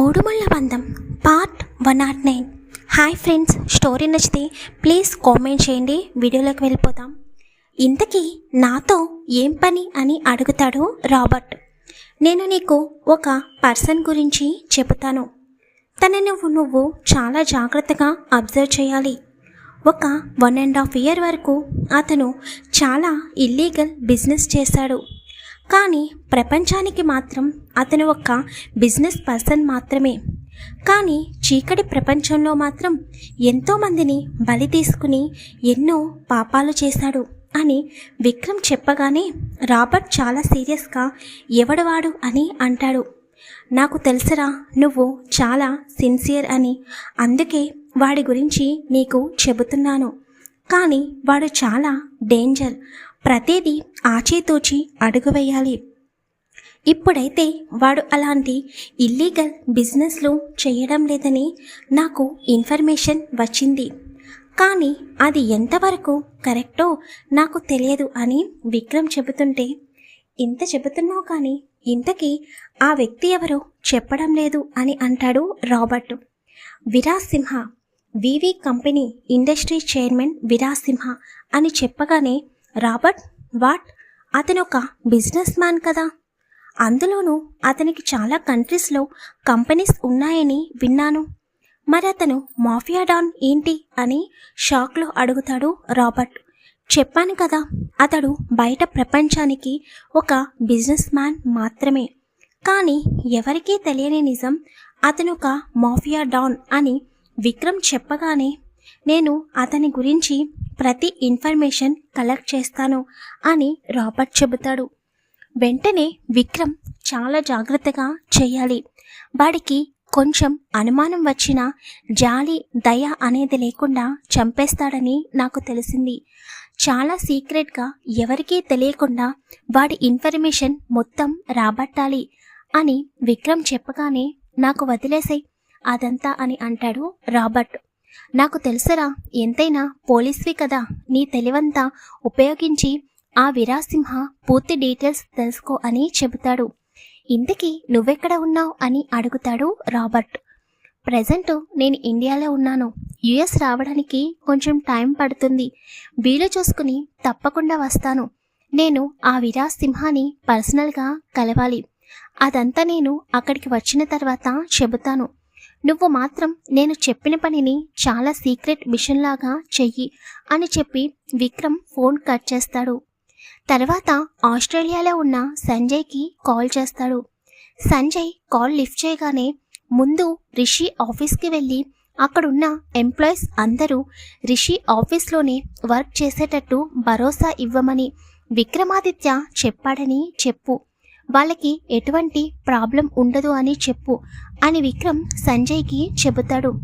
Moodu Mulla Bandham part one naught nine hi friends story నచ్చితే please comment చేయండి వీడియోలోకి వెళ్ళిపోతాం ఇంతకీ నాతో ఏం పని అని అడుగుతాడు రాబర్ట్. నేను నీకు ఒక పర్సన్ గురించి చెబుతాను. తనను నువ్వు నువ్వు చాలా జాగ్రత్తగా అబ్జర్వ్ చేయాలి. ఒక వన్ అండ్ హాఫ్ ఇయర్ వరకు అతను చాలా ఇల్లీగల్ బిజినెస్ చేశాడు. కానీ ప్రపంచానికి మాత్రం అతను ఒక బిజినెస్ పర్సన్ మాత్రమే. కానీ చీకటి ప్రపంచంలో మాత్రం ఎంతోమందిని బలి తీసుకుని ఎన్నో పాపాలు చేశాడు అని విక్రమ్ చెప్పగానే రాబర్ట్ చాలా సీరియస్గా ఎవడవాడు అని అంటాడు. నాకు తెలుసరా నువ్వు చాలా సిన్సియర్ అని. అందుకే వాడి గురించి నీకు చెబుతున్నాను. కానీ వాడు చాలా డేంజర్. ప్రతిదీ ఆచితూచి అడుగు వేయాలి. ఇప్పుడైతే వాడు అలాంటి ఇల్లీగల్ బిజినెస్లు చేయడం లేదని నాకు ఇన్ఫర్మేషన్ వచ్చింది. కానీ అది ఎంతవరకు కరెక్టో నాకు తెలియదు అని విక్రమ్ చెబుతుంటే ఇంత చెబుతున్నావు కానీ ఇంతకీ ఆ వ్యక్తి ఎవరో చెప్పడం లేదు అని అంటాడు Robert. Viraj Simha V V company industry chairman Viraj Simha అని చెప్పగానే రాబర్ట్ వాట్? అతను ఒక బిజినెస్ మ్యాన్ కదా. అందులోనూ అతనికి చాలా కంట్రీస్లో కంపెనీస్ ఉన్నాయని విన్నాను. మరి అతను మాఫియా డాన్ ఏంటి అని షాక్లో అడుగుతాడు రాబర్ట్. చెప్పాను కదా అతడు బయట ప్రపంచానికి ఒక బిజినెస్ మ్యాన్ మాత్రమే. కానీ ఎవరికీ తెలియని నిజం అతను ఒక మాఫియా డాన్ అని విక్రమ్ చెప్పగానే నేను అతని గురించి ప్రతి ఇన్ఫర్మేషన్ కలెక్ట్ చేస్తాను అని రాబర్ట్ చెబుతాడు. వెంటనే విక్రమ్ చాలా జాగ్రత్తగా చేయాలి. వాడికి కొంచెం అనుమానం వచ్చినా జాలి దయ అనేది లేకుండా చంపేస్తాడని నాకు తెలిసింది. చాలా సీక్రెట్గా ఎవరికీ తెలియకుండా వాడి ఇన్ఫర్మేషన్ మొత్తం రాబట్టాలి అని విక్రమ్ చెప్పగానే నాకు వదిలేసాయి అదంతా అని అంటాడు రాబర్ట్. నాకు తెలుసరా ఎంతైనా పోలీస్వి కదా. నీ తెలివంతా ఉపయోగించి ఆ విరాసింహ పూర్తి డీటెయిల్స్ తెలుసుకో అని చెబుతాడు. ఇంతకీ నువ్వెక్కడ ఉన్నావు అని అడుగుతాడు రాబర్ట్. ప్రజెంట్ నేను ఇండియాలో ఉన్నాను. యుఎస్ రావడానికి కొంచెం టైం పడుతుంది. వీలు చూసుకుని తప్పకుండా వస్తాను. నేను ఆ విరాజ్ సింహాని పర్సనల్గా కలవాలి. అదంతా నేను అక్కడికి వచ్చిన తర్వాత చెబుతాను. నువ్వు మాత్రం నేను చెప్పిన పనిని చాలా సీక్రెట్ మిషన్లాగా చెయ్యి అని చెప్పి విక్రమ్ ఫోన్ కట్ చేస్తాడు. తర్వాత ఆస్ట్రేలియాలో ఉన్న సంజయ్కి కాల్ చేస్తాడు. సంజయ్ కాల్ లిఫ్ట్ చేయగానే ముందు రిషి ఆఫీస్కి వెళ్ళి అక్కడున్న ఎంప్లాయీస్ అందరూ రిషి ఆఫీస్లోనే వర్క్ చేసేటట్టు భరోసా ఇవ్వమని విక్రమాదిత్య చెప్పాడని చెప్పు. వాళ్ళకి ఎటువంటి ప్రాబ్లం ఉండదు అని చెప్పు అని విక్రమ్ సంజయ్కి చెబుతాడు.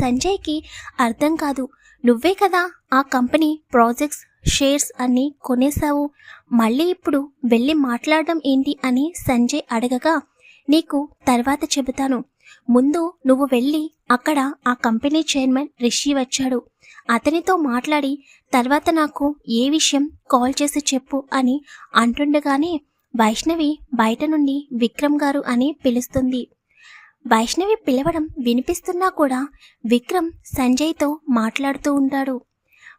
సంజయ్కి అర్థం కాదు. నువ్వే కదా ఆ కంపెనీ ప్రాజెక్ట్స్ షేర్స్ అన్ని కొనేశావు. మళ్ళీ ఇప్పుడు వెళ్ళి మాట్లాడడం ఏంటి అని సంజయ్ అడగగా నీకు తర్వాత చెబుతాను. ముందు నువ్వు వెళ్ళి అక్కడ ఆ కంపెనీ చైర్మన్ రిషి వచ్చాడు. అతనితో మాట్లాడి తర్వాత నాకు ఏ విషయం కాల్ చేసి చెప్పు అని అంటుండగానే వైష్ణవి బయట నుండి విక్రమ్ గారు అని పిలుస్తుంది. వైష్ణవి పిలవడం వినిపిస్తున్నా కూడా విక్రమ్ సంజయ్తో మాట్లాడుతూ ఉంటాడు.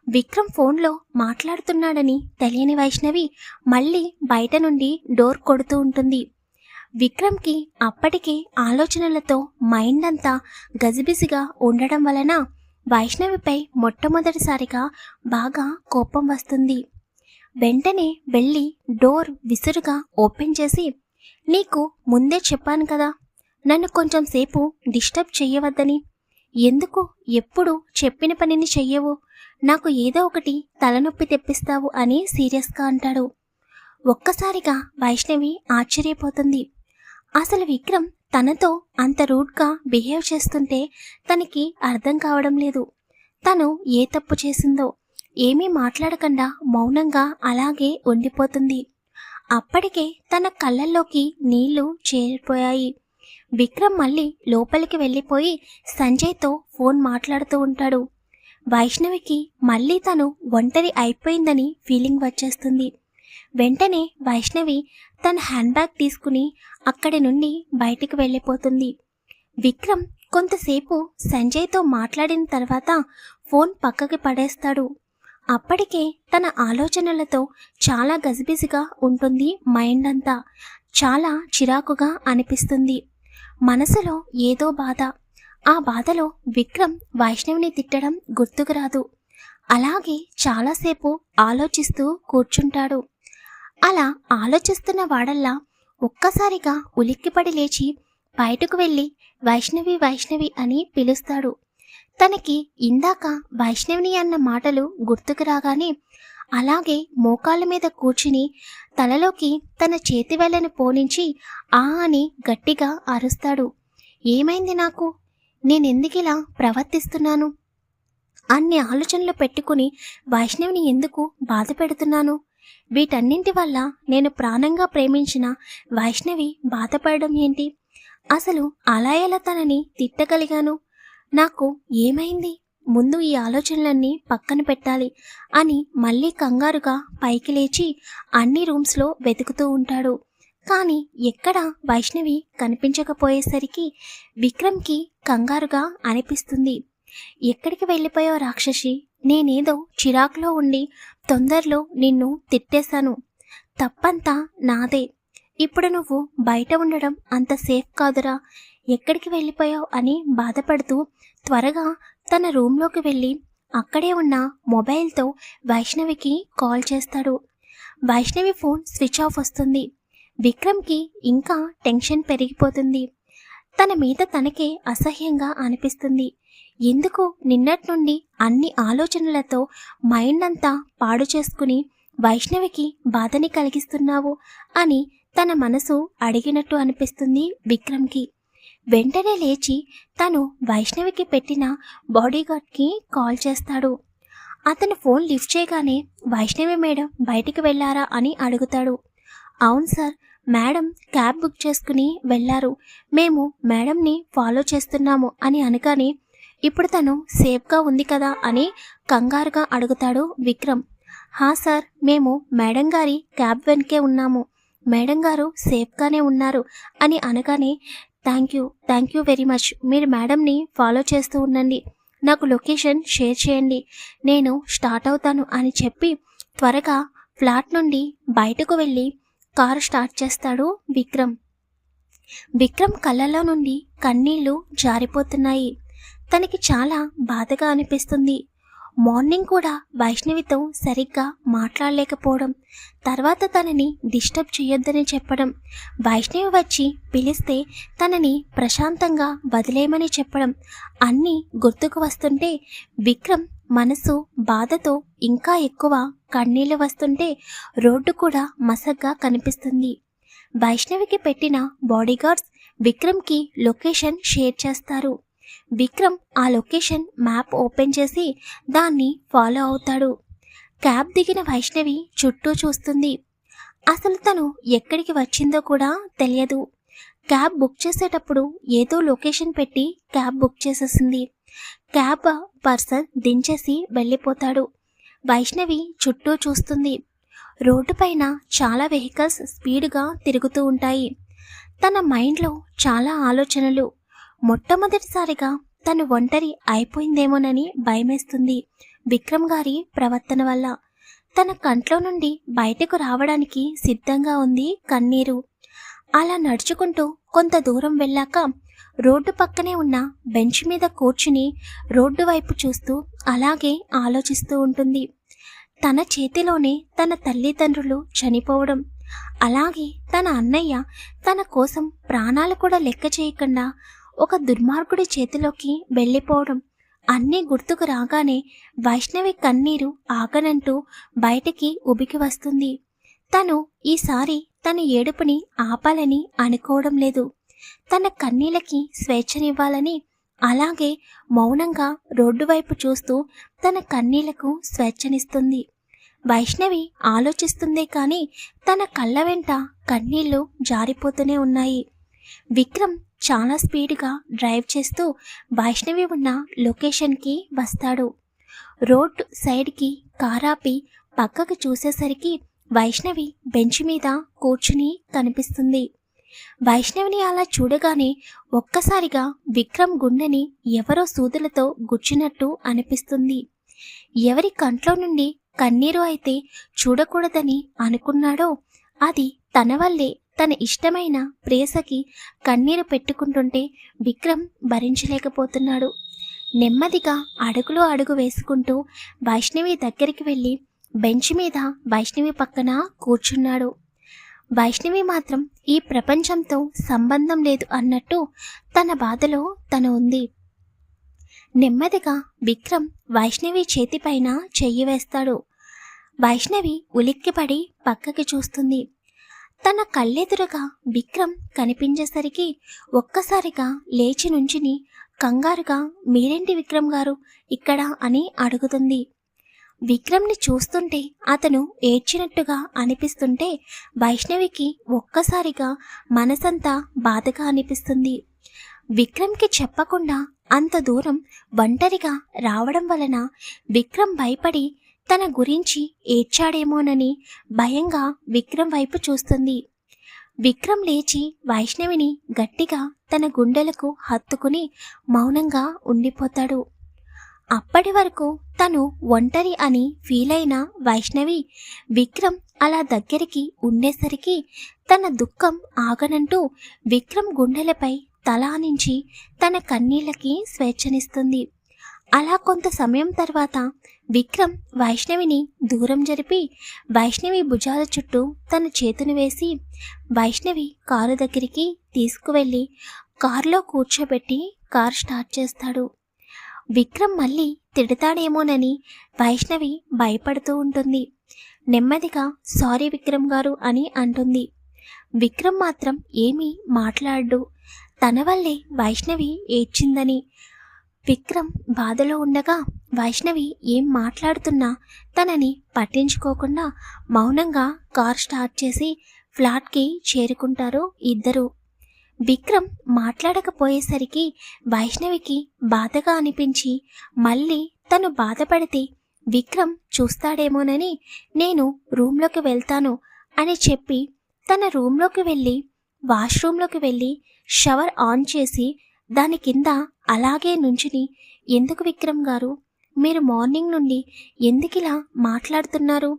విక్రమ్ ఫోన్లో మాట్లాడుతున్నాడని తెలియని వైష్ణవి మళ్ళీ బయట నుండి డోర్ కొడుతూ ఉంటుంది. విక్రమ్కి అప్పటికే ఆలోచనలతో మైండ్ అంతా గజిబిజిగా ఉండడం వలన వైష్ణవిపై మొట్టమొదటిసారిగా బాగా కోపం వస్తుంది. వెంటనే వెళ్ళి డోర్ విసురుగా ఓపెన్ చేసి నీకు ముందే చెప్పాను కదా నన్ను కొంచెం సేపు డిస్టర్బ్ చెయ్యవద్దని. ఎందుకు ఎప్పుడు చెప్పిన పనిని చెయ్యవు? నాకు ఏదో ఒకటి తలనొప్పి తెప్పిస్తావు అని సీరియస్గా అంటాడు. ఒక్కసారిగా వైష్ణవి ఆశ్చర్యపోతుంది. అసలు విక్రమ్ తనతో అంత రూడ్గా బిహేవ్ చేస్తుంటే తనకి అర్థం కావడం లేదు. తను ఏ తప్పు చేసిందో ఏమీ మాట్లాడకుండా మౌనంగా అలాగే ఉండిపోతుంది. అప్పటికే తన కళ్ళల్లోకి నీళ్ళు చేరిపోయాయి. విక్రమ్ మళ్ళీ లోపలికి వెళ్ళిపోయి సంజయ్తో ఫోన్ మాట్లాడుతూ ఉంటాడు. వైష్ణవికి మళ్ళీ తను ఒంటరి అయిపోయిందని ఫీలింగ్ వచ్చేస్తుంది. వెంటనే వైష్ణవి తన హ్యాండ్ బ్యాగ్ తీసుకుని అక్కడి నుండి బయటికి వెళ్ళిపోతుంది. విక్రమ్ కొంతసేపు సంజయ్తో మాట్లాడిన తర్వాత ఫోన్ పక్కకి పడేస్తాడు. అప్పటికే తన ఆలోచనలతో చాలా గజిబిజిగా ఉంటుంది మైండ్ అంతా చాలా చిరాకుగా అనిపిస్తుంది. మనసులో ఏదో బాధ. ఆ బాధలో విక్రమ్ వైష్ణవిని తిట్టడం గుర్తుకు రాదు. అలాగే చాలాసేపు ఆలోచిస్తూ కూర్చుంటాడు. అలా ఆలోచిస్తున్న వాడల్లా ఒక్కసారిగా ఉలిక్కిపడి లేచి బయటకు వెళ్ళి వైష్ణవి వైష్ణవి అని పిలుస్తాడు. తనకి ఇందాక వైష్ణవిని అన్న మాటలు గుర్తుకు రాగానే అలాగే మోకాళ్ళ మీద కూర్చుని తలలోకి తన చేతి వెళ్ళని పోనించి ఆ అని గట్టిగా అరుస్తాడు. ఏమైంది నాకు? నేనెందుకిలా ప్రవర్తిస్తున్నాను? అన్ని ఆలోచనలు పెట్టుకుని వైష్ణవిని ఎందుకు బాధ పెడుతున్నాను? వీటన్నింటి వల్ల నేను ప్రాణంగా ప్రేమించిన వైష్ణవి బాధపడడం ఏంటి? అసలు అలా ఎలా తనని తిట్టగలిగాను? నాకు ఏమైంది? ముందు ఈ ఆలోచనలన్నీ పక్కన పెట్టాలి అని మళ్ళీ కంగారుగా పైకి లేచి అన్ని రూమ్స్లో వెతుకుతూ ఉంటాడు. కానీ ఎక్కడ వైష్ణవి కనిపించకపోయేసరికి విక్రమ్కి కంగారుగా అనిపిస్తుంది. ఎక్కడికి వెళ్ళిపోయో రాక్షసి? నేనేదో చిరాకులో ఉండి తొందరలో నిన్ను తిట్టేశాను. తప్పంతా నాదే. ఇప్పుడు నువ్వు బయట ఉండడం అంత సేఫ్ కాదురా. ఎక్కడికి వెళ్ళిపోయావు అని బాధపడుతూ త్వరగా తన రూమ్లోకి వెళ్ళి అక్కడే ఉన్న మొబైల్తో వైష్ణవికి కాల్ చేస్తాడు. వైష్ణవి ఫోన్ స్విచ్ ఆఫ్ వస్తుంది. విక్రమ్కి ఇంకా టెన్షన్ పెరిగిపోతుంది. తన మీద తనకే అసహ్యంగా అనిపిస్తుంది. ఎందుకు నిన్నటి నుండి అన్ని ఆలోచనలతో మైండ్ అంతా పాడు చేసుకుని వైష్ణవికి బాధని కలిగిస్తున్నావు అని తన మనసు అడిగినట్టు అనిపిస్తుంది విక్రమ్కి. వెంటనే లేచి తను వైష్ణవికి పెట్టిన బాడీగార్డ్కి కాల్ చేస్తాడు. అతను ఫోన్ లిఫ్ట్ చేయగానే వైష్ణవి మేడం బయటికి వెళ్ళారా అని అడుగుతాడు. అవును సార్ మేడం క్యాబ్ బుక్ చేసుకుని వెళ్ళారు మేము మేడంని ఫాలో చేస్తున్నాము అని అనగానే ఇప్పుడు తను సేఫ్గా ఉంది కదా? అని కంగారుగా అడుగుతాడు విక్రమ్. హా సార్ మేము మేడం గారి క్యాబ్ వెనకే ఉన్నాము. మేడం గారు సేఫ్గానే ఉన్నారు అని అనగానే thank you thank you very much. మీరు మేడంని ఫాలో చేస్తూ ఉండండి. నాకు లొకేషన్ షేర్ చేయండి. నేను స్టార్ట్ అవుతాను అని చెప్పి త్వరగా ఫ్లాట్ నుండి బయటకు వెళ్ళి కారు స్టార్ట్ చేస్తాడు విక్రమ్. విక్రమ్ కళ్ళలో నుండి కన్నీళ్ళు జారిపోతున్నాయి. తనకి చాలా బాధగా అనిపిస్తుంది. మార్నింగ్ కూడా వైష్ణవితో సరిగ్గా మాట్లాడలేకపోవడం తర్వాత తనని డిస్టర్బ్ చేయొద్దని చెప్పడం వైష్ణవి వచ్చి పిలిస్తే తనని ప్రశాంతంగా వదిలేయమని చెప్పడం అన్నీ గుర్తుకు వస్తుంటే విక్రమ్ మనసు బాధతో ఇంకా ఎక్కువ కన్నీళ్ళు వస్తుంటే రోడ్డు కూడా మసగ్గా కనిపిస్తుంది. వైష్ణవికి పెట్టిన బాడీగార్డ్స్ విక్రమ్కి లొకేషన్ షేర్ చేస్తారు. విక్రమ్ ఆ లొకేషన్ మ్యాప్ ఓపెన్ చేసి దాన్ని ఫాలో అవుతాడు. క్యాబ్ దిగిన వైష్ణవి చుట్టూ చూస్తుంది. అసలు తను ఎక్కడికి వచ్చిందో కూడా తెలియదు. క్యాబ్ బుక్ చేసేటప్పుడు ఏదో లొకేషన్ పెట్టి క్యాబ్ బుక్ చేసేసింది. క్యాబ్ పర్సన్ దించేసి వెళ్ళిపోతాడు. వైష్ణవి చుట్టూ చూస్తుంది. రోడ్డు పైన చాలా వెహికల్స్ స్పీడ్గా తిరుగుతూ ఉంటాయి. తన మైండ్లో చాలా ఆలోచనలు. మొట్టమొదటిసారిగా తను ఒంటరి అయిపోయిందేమోనని భయమేస్తుంది విక్రమ్ గారి ప్రవర్తన వల్ల. తన కంట్లో నుండి బయటకు రావడానికి సిద్ధంగా ఉంది కన్నీరు. అలా నడుచుకుంటూ కొంత దూరం వెళ్ళాక రోడ్డు పక్కనే ఉన్న బెంచ్ మీద కూర్చుని రోడ్డు వైపు చూస్తూ అలాగే ఆలోచిస్తూ ఉంటుంది. తన చేతిలోనే తన తల్లిదండ్రులు చనిపోవడం. అలాగే తన అన్నయ్య తన కోసం ప్రాణాలు కూడా లెక్క చేయకుండా ఒక దుర్మార్గుడి చేతిలోకి వెళ్ళిపోవడం. అన్నీ గుర్తుకు రాగానే వైష్ణవి కన్నీరు ఆగనంటూ బయటికి ఉబికి వస్తుంది. తను ఈసారి తన ఏడుపుని ఆపాలని అనుకోవడం లేదు. తన కన్నీళ్ళకి స్వేచ్ఛనివ్వాలని అలాగే మౌనంగా రోడ్డు వైపు చూస్తూ తన కన్నీళ్ళకు స్వేచ్ఛనిస్తుంది. వైష్ణవి ఆలోచిస్తుందే కానీ తన కళ్ళ వెంట కన్నీళ్ళు జారిపోతూనే ఉన్నాయి. విక్రమ్ చాలా స్పీడ్గా డ్రైవ్ చేస్తూ వైష్ణవి ఉన్న లొకేషన్కి వస్తాడు. రోడ్ సైడ్కి కారాపి పక్కకు చూసేసరికి వైష్ణవి బెంచ్ మీద కూర్చుని కనిపిస్తుంది. వైష్ణవిని అలా చూడగానే ఒక్కసారిగా విక్రమ్ గుండెని ఎవరో సూదులతో గుచ్చినట్టు అనిపిస్తుంది. ఎవరి కంట్లో నుండి కన్నీరు అయితే చూడకూడదని అనుకున్నాడో అది తన వల్లే తన ఇష్టమైన ప్రేసకి కన్నీరు పెట్టుకుంటుంటే విక్రమ్ భరించలేకపోతున్నాడు. నెమ్మదిగా అడుగులో అడుగు వేసుకుంటూ వైష్ణవి దగ్గరికి వెళ్ళి బెంచ్ మీద వైష్ణవి పక్కన కూర్చున్నాడు. వైష్ణవి మాత్రం ఈ ప్రపంచంతో సంబంధం లేదు అన్నట్టు తన బాధలో తను ఉంది. నెమ్మదిగా విక్రమ్ వైష్ణవి చేతిపైన చెయ్యి వేస్తాడు. వైష్ణవి ఉలిక్కిపడి పక్కకి చూస్తుంది. తన కళ్ళెదురుగా విక్రమ్ కనిపించేసరికి ఒక్కసారిగా లేచి నుంచుని కంగారుగా మీరేంటి విక్రమ్ గారు? ఇక్కడ అని అడుగుతుంది. విక్రమ్ని చూస్తుంటే అతను ఏడ్చినట్టుగా అనిపిస్తుంటే వైష్ణవికి ఒక్కసారిగా మనసంతా బాధగా అనిపిస్తుంది. విక్రమ్కి చెప్పకుండా అంత దూరం ఒంటరిగా రావడం వలన విక్రమ్ భయపడి తన గురించి ఏడ్చాడేమోనని భయంగా విక్రమ్ వైపు చూస్తుంది. విక్రమ్ లేచి వైష్ణవిని గట్టిగా తన గుండెలకు హత్తుకుని మౌనంగా ఉండిపోతాడు. అప్పటి వరకు తను ఒంటరి అని ఫీల్ అయిన వైష్ణవి విక్రమ్ అలా దగ్గరికి ఉండేసరికి తన దుఃఖం ఆగనంటూ విక్రమ్ గుండెలపై తలానించి తన కన్నీళ్ళకి స్వేచ్ఛనిస్తుంది. అలా కొంత సమయం తర్వాత విక్రమ్ వైష్ణవిని దూరం జరిపి వైష్ణవి భుజాల చుట్టూ తన చేతును వేసి వైష్ణవి కారు దగ్గరికి తీసుకువెళ్ళి కారులో కూర్చోబెట్టి కారు స్టార్ట్ చేస్తాడు. విక్రమ్ మళ్ళీ తిడతాడేమోనని వైష్ణవి భయపడుతూ ఉంటుంది. నెమ్మదిగా సారీ విక్రమ్ గారు అని అంటుంది. విక్రమ్ మాత్రం ఏమీ మాట్లాడు తన వల్లే వైష్ణవి ఏడ్చిందని విక్రమ్ బాధలో ఉండగా వైష్ణవి ఏం మాట్లాడుతున్నా తనని పట్టించుకోకుండా మౌనంగా కార్ స్టార్ట్ చేసి ఫ్లాట్కి చేరుకుంటారు ఇద్దరు. విక్రమ్ మాట్లాడకపోయేసరికి వైష్ణవికి బాధగా అనిపించి మళ్ళీ తను బాధపడితే విక్రమ్ చూస్తాడేమోనని నేను రూమ్లోకి వెళ్తాను అని చెప్పి తన రూమ్లోకి వెళ్ళి వాష్రూమ్లోకి వెళ్ళి షవర్ ఆన్ చేసి దాని కింద అలాగే నుంచుని ఎందుకు విక్రమ్ గారు? మీరు మార్నింగ్ నుండి ఎందుకిలా మాట్లాడుతున్నారు?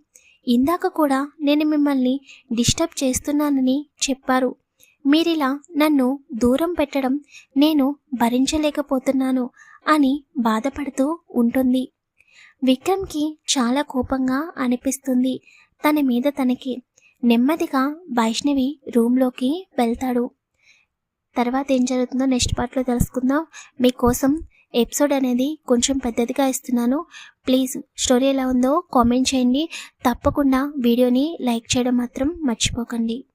ఇందాక కూడా నేను మిమ్మల్ని డిస్టర్బ్ చేస్తున్నానని చెప్పారు. మీరిలా నన్ను దూరం పెట్టడం నేను భరించలేకపోతున్నాను అని బాధపడుతూ ఉంటుంది. విక్రమ్కి చాలా కోపంగా అనిపిస్తుంది. తన మీద తనకి నెమ్మదిగా వైష్ణవి రూమ్లోకి వెళ్తాడు. తర్వాత ఏం జరుగుతుందో నెక్స్ట్ పార్ట్లో తెలుసుకుందాం. మీకోసం ఎపిసోడ్ అనేది కొంచెం పెద్దదిగా ఇస్తున్నాను. ప్లీజ్ స్టోరీ ఎలా ఉందో కామెంట్ చేయండి. తప్పకుండా వీడియోని లైక్ చేయడం మాత్రం మర్చిపోకండి.